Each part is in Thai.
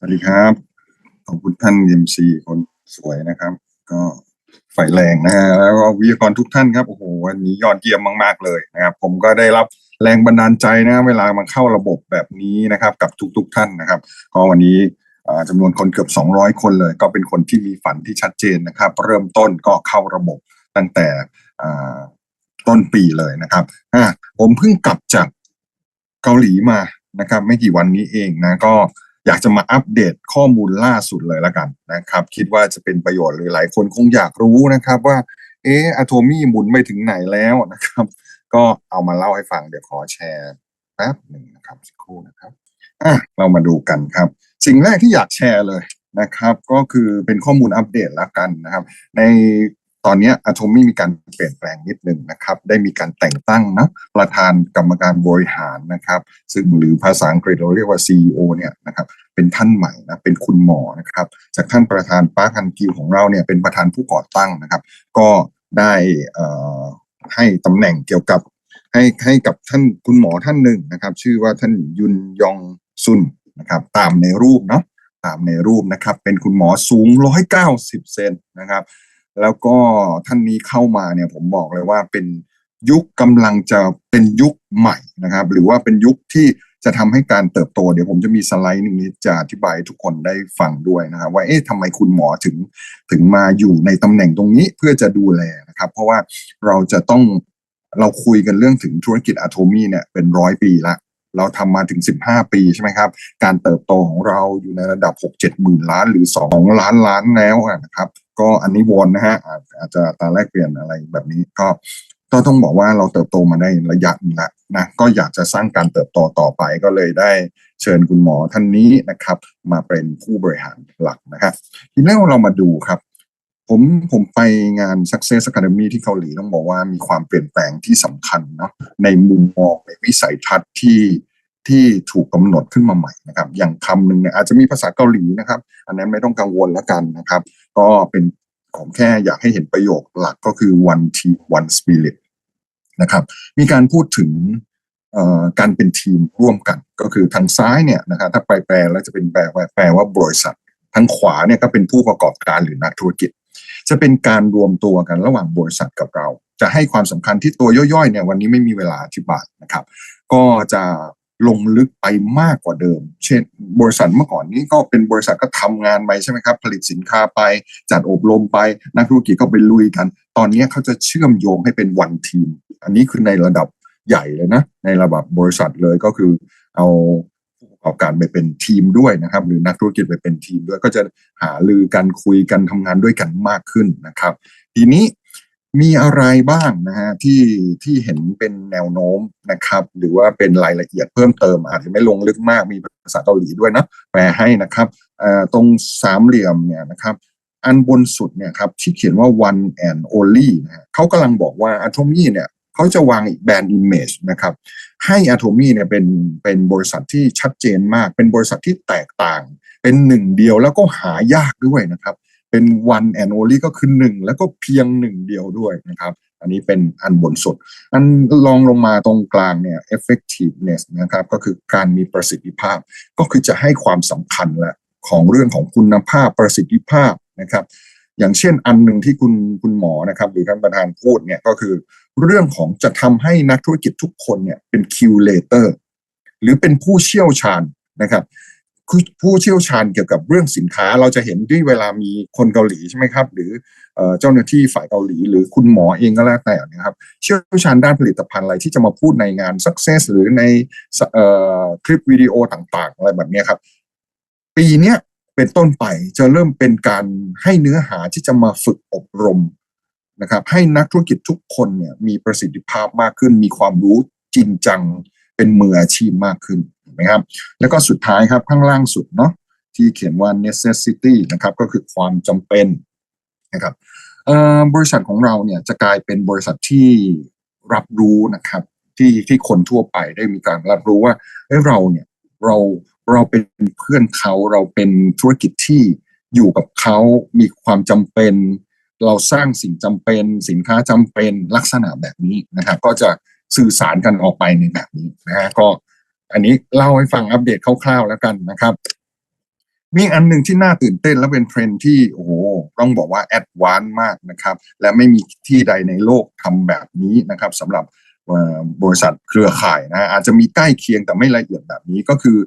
สวัสดีครับ ขอบคุณท่านเอ็มซีคนสวยนะครับ ก็ไฟแรงนะฮะแล้วก็วิทยากรทุกท่านครับโอ้โหวันนี้ยอดเยี่ยมมาก ๆ เลยนะครับ ผมก็ได้รับแรงบันดาลใจนะเวลามาเข้าระบบแบบนี้นะครับ กับทุกๆท่านนะครับก็วันนี้อ่าจำนวนคนเกือบ 200 คนเลย ก็เป็นคนที่มีฝันที่ชัดเจนนะครับ เริ่มต้นก็เข้าระบบตั้งแต่ต้นปีเลยนะครับผมเพิ่งกลับจากเกาหลีมานะครับ ไม่กี่วันนี้เองนะก็ อยากจะมาอัปเดตข้อมูลล่าสุดเลยละกันนะครับ คิดว่าจะเป็นประโยชน์หรือหลายคนคงอยากรู้นะครับว่า เอออะโทมี่หมุนไปถึงไหนแล้วนะครับ ก็เอามาเล่าให้ฟังเดี๋ยวขอแชร์แป๊บหนึ่งนะครับสักครู่นะครับอะเรามาดูกันครับ สิ่งแรกที่อยากแชร์เลยนะครับ ก็คือเป็นข้อมูลอัปเดตล้วกันนะครับ ใน ตอนนี้อะโทมี่มีการเปลี่ยนแปลงนิดหนึ่งนะครับ ได้มีการแต่งตั้งนะประธานกรรมการบริหารนะครับ ซึ่งหรือภาษาอังกฤษเราเรียกว่า CEO เนี่ยนะครับเป็นท่านใหม่นะเป็นคุณหมอนะครับ จากท่านประธานปาร์คฮันกิวของเราเนี่ยเป็นประธานผู้ก่อตั้งนะครับ ก็ได้เอ่อให้ตำแหน่งเกี่ยวกับให้ให้กับท่านคุณหมอท่านหนึ่งนะครับ ชื่อว่าท่านยุนยองซุนนะครับ ตามในรูปเนาะตามในรูปนะครับ เป็นคุณหมอสูง 190 เซนนะครับ แล้วก็ท่านนี้เข้ามาเนี่ยผมบอกเลยว่าเป็นยุคกำลังจะเป็นยุคใหม่นะครับ หรือว่าเป็นยุคที่จะทำให้การเติบโต เดี๋ยวผมจะมีสไลด์หนึ่งนี้จะอธิบายทุกคนได้ฟังด้วยนะครับว่าเอ๊ะทำไมคุณหมอถึงถึงมาอยู่ในตำแหน่งตรงนี้เพื่อจะดูแลนะครับ เพราะว่าเราจะต้องเราคุยกันเรื่องถึงธุรกิจอะโทมีเนี่ยเป็นร้อยปีละ เราทำมาถึง 15 ปีใช่ไหมครับ การเติบโตของเราอยู่ในระดับ 6-7หมื่นล้านหรือ 2 ล้านล้านแล้วนะครับ ก็อันนี้วนนะฮะอาจจะตาแรกเปลี่ยนอะไรแบบนี้ก็ก็ต้องบอกว่าเราเติบโตมาได้ระยะนึงละนะก็อยากจะสร้างการเติบโตต่อไปก็เลยได้เชิญคุณหมอท่านนี้นะครับ มาเป็นผู้บริหารหลักนะครับทีนี้เรามาดูครับ ผมผมไปงาน Success Academy ที่เกาหลีต้องบอกว่ามีความเปลี่ยนแปลงที่สำคัญเนาะในมุมมองในวิสัยทัศน์ที่ที่ถูกกำหนดขึ้นมาใหม่นะครับ อย่างคำหนึ่งเนี่ยอาจจะมีภาษาเกาหลีนะครับ อันนั้นไม่ต้องกังวลแล้วกันนะครับ ก็เป็นผมแค่อยากให้เห็นประโยคหลักก็คือ one team one spirit นะครับ มีการพูดถึงเอ่อการเป็นทีมร่วมกัน ก็คือทางซ้ายเนี่ยนะครับถ้าไปแปลแล้วจะเป็นแปลว่าแปลว่าบริษัท ทางขวาเนี่ยก็เป็นผู้ประกอบการหรือนักธุรกิจ จะเป็นการรวมตัวกันระหว่างบริษัทกับเรา จะให้ความสำคัญที่ตัวย่อยๆเนี่ยวันนี้ไม่มีเวลาอธิบายนะครับ ก็จะลงลึกไปมากกว่าเดิม เช่น บริษัทเมื่อก่อนนี้ก็เป็นบริษัทก็ทำงานไปใช่ไหมครับ ผลิตสินค้าไป จัดอบรมไป นักธุรกิจก็ไปลุยกัน ตอนนี้เขาจะเชื่อมโยงให้เป็นวันทีม อันนี้คือในระดับใหญ่เลยนะ ในระดับบริษัทเลยก็คือเอา อบการไปเป็นทีมด้วยนะครับ หรือนักธุรกิจไปเป็นทีมด้วย ก็จะหาลือกันคุยกันทำงานด้วยกันมากขึ้นนะครับ ทีนี้มีอะไรบ้างนะฮะที่ที่เห็นเป็นแนวโน้มนะครับ หรือว่าเป็นรายละเอียดเพิ่มเติม อาจจะไม่ลงลึกมากมีภาษาเกาหลีด้วยนะแปลให้นะครับตรงสามเหลี่ยมเนี่ยนะครับ อันบนสุดเนี่ยครับที่เขียนว่า one and only นะฮะเขากำลังบอกว่า Atomy เนี่ย เขาจะวางอีกแบรนด์ image นะครับให้ Atomy เนี่ยเป็นเป็นบริษัทที่ชัดเจนมาก เป็นบริษัทที่แตกต่าง เป็นหนึ่งเดียวแล้วก็หายากด้วยนะครับ เป็น one and only ก็คือหนึ่งแล้วก็เพียงหนึ่งเดียวด้วยนะครับอันนี้เป็นอันบนสุด อันลองลงมาตรงกลางเนี่ย effectiveness นะครับ ก็คือการมีประสิทธิภาพ ก็คือจะให้ความสำคัญแหละของเรื่องของคุณภาพประสิทธิภาพนะครับ อย่างเช่นอันหนึ่งที่คุณคุณหมอนะครับหรือท่านประธานพูดเนี่ยก็คือ เรื่องของจะทำให้นักธุรกิจทุกคนเนี่ยเป็นคิวเลเตอร์หรือเป็นผู้เชี่ยวชาญนะครับผู้เชี่ยวชาญเกี่ยวกับเรื่องสินค้าเราจะเห็นด้วยเวลามีคนเกาหลีใช่ไหมครับ หรือเจ้าหน้าที่ฝ่ายเกาหลี หรือคุณหมอเองก็แล้วแต่นะครับ เชี่ยวชาญด้านผลิตภัณฑ์อะไรที่จะมาพูดในงาน success หรือในออคลิปวิดีโอต่างๆ อะไรแบบนี้ครับ ปีเนี้ย เป็นต้นไปจะเริ่มเป็นการให้เนื้อหาที่จะมาฝึกอบรมนะครับ ให้นักธุรกิจทุกคนเนี่ยมีประสิทธิภาพมากขึ้น มีความรู้จริงจังเป็นมืออาชีพมากขึ้นนไหมครับ แล้วก็สุดท้ายครับข้างล่างสุดเนาะที่เขียนว่า necessity นะครับก็คือความจำเป็นนะครับบริษัทของเราเนี่ยจะกลายเป็นบริษัทที่รับรู้นะครับที่ที่คนทั่วไปได้มีการรับรู้ว่าเเราเนี่ย เราเราเป็นเพื่อนเขาเราเป็นธุรกิจที่อยู่กับเขามีความจำเป็น เราสร้างสิ่งจำเป็นสินค้าจำเป็นลักษณะแบบนี้นะครับ ก็จะสื่อสารกันออกไปในแบบนี้นะฮะก็อันนี้เล่าให้ฟังอัปเดตคร่าวๆแล้วกันนะครับ มีอันหนึ่งที่น่าตื่นเต้นและเป็นเทรนที่โอ้โหต้องบอกว่าแอดวานซ์มากนะครับ และไม่มีที่ใดในโลกทำแบบนี้นะครับสำหรับ บริษัทเครือข่ายนะอาจจะมีใกล้เคียงแต่ไม่ละเอียดแบบนี้ก็คือ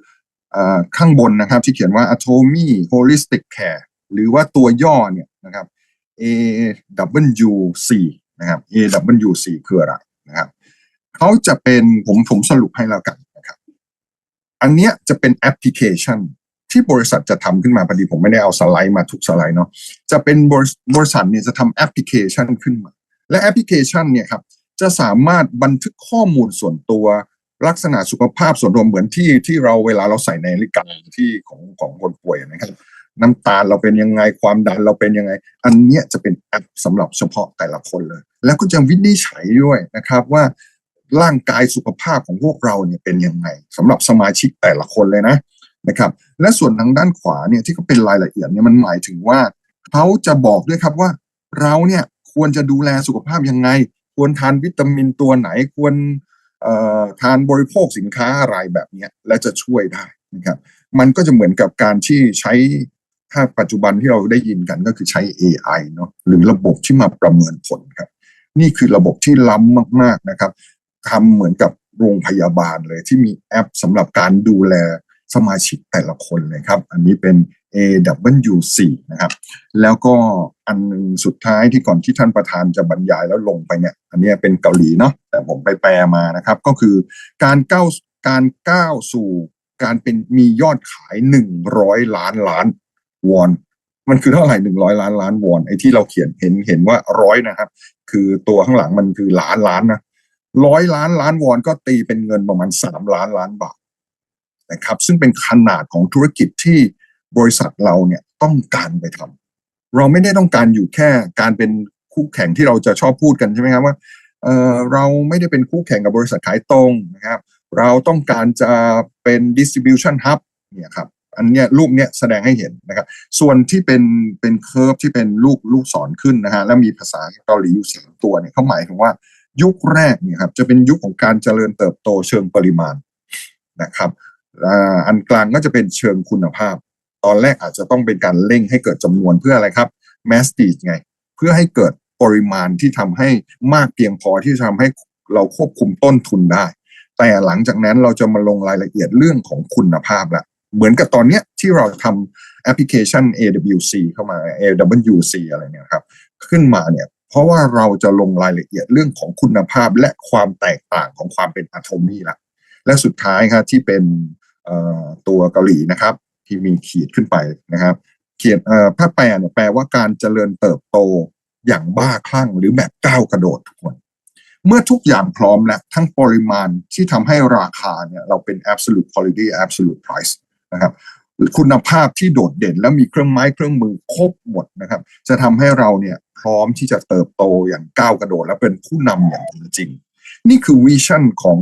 ข้างบนนะครับที่เขียนว่า Atomy Holistic Care หรือว่าตัวย่อเนี่ยนะครับ AWC นะครับ AWC คืออะไรนะครับเขาจะเป็นผมผมสรุปให้แล้วกันนะครับ อันเนี้ยจะเป็นแอปพลิเคชันที่บริษัทจะทำขึ้นมาพอดีผมไม่ได้เอาสไลด์มาทุกสไลด์เนาะจะเป็นบริษัทเนี่ยจะทำแอปพลิเคชันขึ้นมา และแอปพลิเคชันเนี่ยครับ จะสามารถบันทึกข้อมูลส่วนตัว ลักษณะสุขภาพส่วนรวมเหมือนที่ที่เราเวลาเราใส่ในนาฬิกาที่ของของคนป่วยนะครับน้ำตาลเราเป็นยังไงความดันเราเป็นยังไง อันเนี้ยจะเป็นแอปสำหรับเฉพาะแต่ละคนเลย แล้วก็จะวินิจฉัยด้วยนะครับว่าร่างกายสุขภาพของพวกเราเนี่ยเป็นยังไงสำหรับสมาชิกแต่ละคนเลยนะนะครับ และส่วนทางด้านขวาเนี่ยที่เขาเป็นรายละเอียดเนี่ยมันหมายถึงว่าเขาจะบอกด้วยครับว่า เราเนี่ยควรจะดูแลสุขภาพยังไง ควรทานวิตามินตัวไหนควรทานบริโภคสินค้าอะไรแบบนี้และจะช่วยได้นะครับ มันก็จะเหมือนกับการที่ใช้ถ้าปัจจุบันที่เราได้ยินกันก็คือใช้ AI เนาะหรือระบบที่มาประเมินผลครับ นี่คือระบบที่ล้ำมากๆนะครับทำเหมือนกับโรงพยาบาลเลยที่มีแอปสำหรับการดูแลสมาชิกแต่ละคนเลยครับ อันนี้เป็น AW4 นะครับ แล้วก็อันหนึ่งสุดท้ายที่ก่อนที่ท่านประธานจะบรรยายแล้วลงไปเนี่ย อันนี้เป็นเกาหลีเนาะแต่ผมไปแปลมานะครับ ก็คือการก้าวการก้าวสู่การเป็นมียอดขายหนึ่งร้อยล้านล้านวอน มันคือเท่าไหร่หนึ่งร้อยล้านล้านวอนไอ้ที่เราเขียนเห็นเห็นว่าร้อยนะครับ คือตัวข้างหลังมันคือล้านล้านนะร้อยล้านล้านวอนก็ตีเป็นเงินประมาณสามล้านล้านบาทนะครับ ซึ่งเป็นขนาดของธุรกิจที่ บริษัทเราเนี่ยต้องการไปทำเราไม่ได้ต้องการอยู่แค่การเป็นคู่แข่งที่เราจะชอบพูดกันใช่ไหมครับว่าเออเราไม่ได้เป็นคู่แข่งกับบริษัทขายตรงนะครับ เราต้องการจะเป็น distribution hub เนี่ยครับอันเนี้ยรูปเนี้ยแสดงให้เห็นนะครับ ส่วนที่เป็นเป็นเคอร์ฟที่เป็นลูกลูกศรขึ้นนะฮะแล้วมีภาษาเกาหลีอยู่สามตัวเนี่ยเขาหมายถึงว่ายุคแรกเนี่ยครับจะเป็นยุคของการเจริญเติบโตเชิงปริมาณนะครับอันกลางก็จะเป็นเชิงคุณภาพ ตอนแรกอาจจะต้องเป็นการเร่งให้เกิดจำนวนเพื่ออะไรครับแมสตีไง เพื่อให้เกิดปริมาณที่ทำให้มากเพียงพอที่จะทำให้เราควบคุมต้นทุนได้ แต่หลังจากนั้นเราจะมาลงรายละเอียดเรื่องของคุณภาพละเหมือนกับตอนเนี้ยที่เราทำแอปพลิเคชัน AWC เข้ามา AWC อะไรเนี่ยครับ ขึ้นมาเนี่ยเพราะว่าเราจะลงรายละเอียดเรื่องของคุณภาพและความแตกต่างของความเป็นอะโทมี่ละและสุดท้ายครับที่เป็นตัวเกาหลีนะครับ ที่มีขีดขึ้นไปนะครับ เขียนเอ่อถ้าแปลเนี่ยแปลว่าการเจริญเติบโตอย่างบ้าคลั่งหรือแบบก้าวกระโดดทุกคน เมื่อทุกอย่างพร้อมแล้วทั้งปริมาณที่ทำให้ราคาเนี่ยเราเป็น absolute quality absolute price นะครับคุณภาพที่โดดเด่นและมีเครื่องไม้เครื่องมือครบหมดนะครับ จะทำให้เราเนี่ยพร้อมที่จะเติบโตอย่างก้าวกระโดด และเป็นผู้นำอย่างจริง นี่คือวิชั่นของ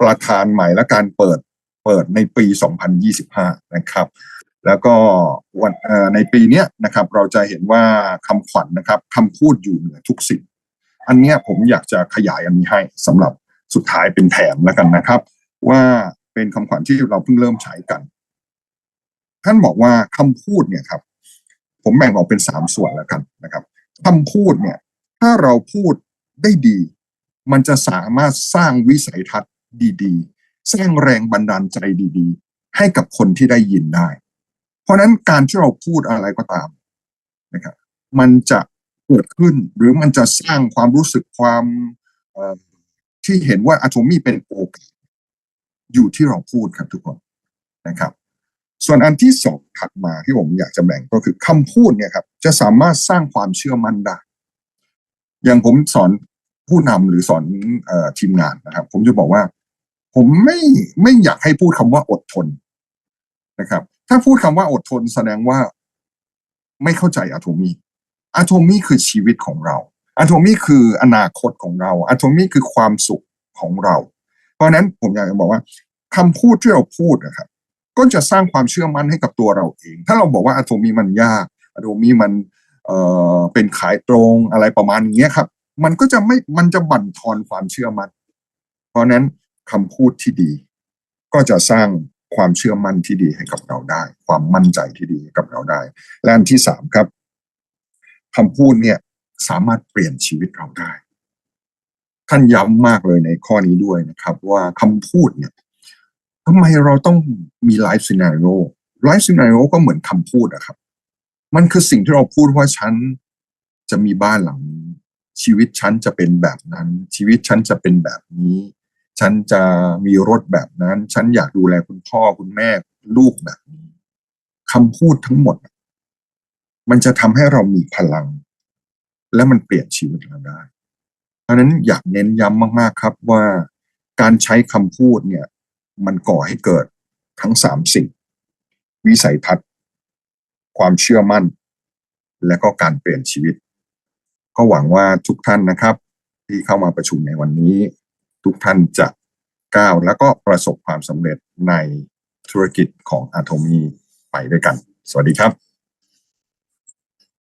ประธานใหม่และการเปิด เปิดในปี 2025 นะครับ แล้วก็วันในปีนี้นะครับเราจะเห็นว่าคำขวัญนนะครับคำพูดอยู่เหนือทุกสิ่งอันนี้ผมอยากจะขยายอันนี้ให้สำหรับสุดท้ายเป็นแถมแล้วกันนะครับ ว่าเป็นคำขวัญที่เราเพิ่งเริ่มใช้กัน ท่านบอกว่าคำพูดเนี่ยครับ ผมแบ่งออกเป็นสามส่วนแล้วกันนะครับคำพูดเนี่ย ถ้าเราพูดได้ดี มันจะสามารถสร้างวิสัยทัศน์ดี สร้างแรงบันดาลใจดีๆ ให้กับคนที่ได้ยินได้ เพราะนั้นการที่เราพูดอะไรก็ตามนะครับมันจะเกิดขึ้นหรือมันจะสร้างความรู้สึกความที่เห็นว่าอะโทมีเป็นโอกาสอยู่ที่เราพูดครับทุกคนนะครับ ส่วนอันที่สองถัดมาที่ผมอยากจะแบ่งก็คือคำพูดเนี่ยครับจะสามารถสร้างความเชื่อมั่นได้ อย่างผมสอนผู้นำหรือสอนอทีมงานนะครับ ผมจะบอกว่า ผมไม่ไม่อยากให้พูดคำว่าอดทนนะครับ ถ้าพูดคำว่าอดทนแสดงว่าไม่เข้าใจอะโทมีอะโทมีคือชีวิตของเราอะโทมีคืออนาคตของเราอะโทมีคือความสุขของเรา เพราะนั้นผมอยากจะบอกว่าคำพูดที่เราพูดนะครับ ก็จะสร้างความเชื่อมั่นให้กับตัวเราเอง ถ้าเราบอกว่าอะโทมีมันยากอะโทมีมันเอ่อเป็นขายตรงอะไรประมาณนี้ครับ มันก็จะไม่มันจะบั่นทอนความเชื่อมั่นเพราะนั้น คำพูดที่ดี ก็จะสร้างความเชื่อมั่นที่ดีให้กับเราได้ ความมั่นใจที่ดีให้กับเราได้ และอันที่สามครับคำพูดเนี่ยสามารถเปลี่ยนชีวิตเราได้ ท่านย้ำมากเลยในข้อนี้ด้วยนะครับ ว่าคำพูดเนี่ยทำไมเราต้องมีไลฟ์ซีนารีโอไลฟ์ซีนารีโอก็เหมือนคำพูดอะครับ มันคือสิ่งที่เราพูดว่าฉันจะมีบ้านหลังนี้ชีวิตฉันจะเป็นแบบนั้น ชีวิตฉันจะเป็นแบบนี้ ฉันจะมีรถแบบนั้น ฉันอยากดูแลคุณพ่อคุณแม่ลูกแบบนี้คำพูดทั้งหมด มันจะทำให้เรามีพลัง และมันเปลี่ยนชีวิตเราได้ เพราะฉะนั้นอยากเน้นย้ำมากๆครับว่าการใช้คำพูดเนี่ย มันก่อให้เกิดทั้งสามสิ่ง วิสัยทัศน์ ความเชื่อมั่น และก็การเปลี่ยนชีวิต ก็หวังว่าทุกท่านนะครับ ที่เข้ามาประชุมในวันนี้ ทุกท่านจะก้าวแล้วก็ประสบความสำเร็จในธุรกิจของอาโทมีไปด้วยกัน สวัสดีครับ